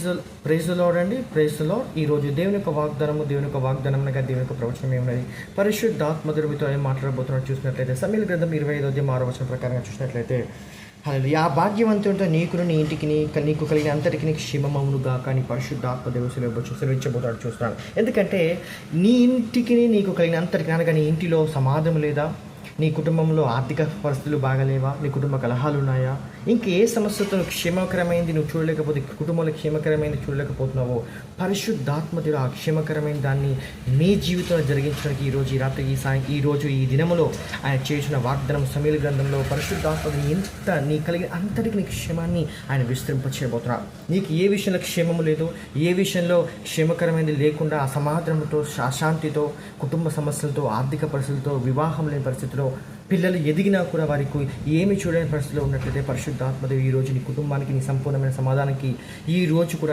Praise praise అండి. Praise ఈ రోజు దేవుని యొక్క వాగ్దానము దేవుని యొక్క వాగ్దానం దేవుని యొక్క ప్రవచనం ఏమున్నది? పరిశుద్ధాత్మ మీతో ఏం మాట్లాడబోతున్నట్టు చూసినట్లయితే సమీల గ్రంథం ఇరవై ఐదో అధ్యాయం ఆరో వచనం ప్రకారంగా చూసినట్లయితే హల్లెలూయా. ఆ భాగ్యవంతుడితో నీకును నీ ఇంటికి నీకు కలిగిన అంతటికి నీకు క్షేమమవును గాక నీ పరిశుద్ధాత్మ దేవుడు సెలవు సెలవించబోతాడు చూస్తున్నాను ఎందుకంటే నీ ఇంటికి నీకు కలిగిన అంతటికి అనగా నీ ఇంటిలో సమాధం లేదా నీ కుటుంబంలో ఆర్థిక పరిస్థితులు బాగలేవా? నీ కుటుంబ కలహాలు ఉన్నాయా ఇంకే సమస్యతో నువ్వు క్షేమకరమైంది నువ్వు చూడలేకపోతే కుటుంబంలో క్షేమకరమైంది చూడలేకపోతున్నావో పరిశుద్ధాత్మతుడు ఆ క్షేమకరమైన దాన్ని మీ జీవితంలో జరిగించడానికి ఈ రోజు ఈ రాత్రి ఈ సాయం ఈ రోజు ఈ దినములో ఆయన చేసిన వాగ్దానం సమీల గ్రంథంలో పరిశుద్ధాత్మని ఎంత నీ కలిగిన అంతటికి నీ క్షేమాన్ని ఆయన విస్తరింపచేయబోతున్నారు నీకు ఏ విషయంలో క్షేమము లేదు ఏ విషయంలో క్షేమకరమైనది లేకుండా అసమాధానంతో అశాంతితో కుటుంబ సమస్యలతో ఆర్థిక పరిస్థితులతో వివాహం లేని పరిస్థితిలో పిల్లలు ఎదిగినా కూడా వారికి ఏమి చూడని పరిస్థితిలో ఉన్నట్లయితే పరిశుద్ధాత్మదేవి ఈ రోజు నీ కుటుంబానికి నీ సంపూర్ణమైన సమాధానానికి ఈ రోజు కూడా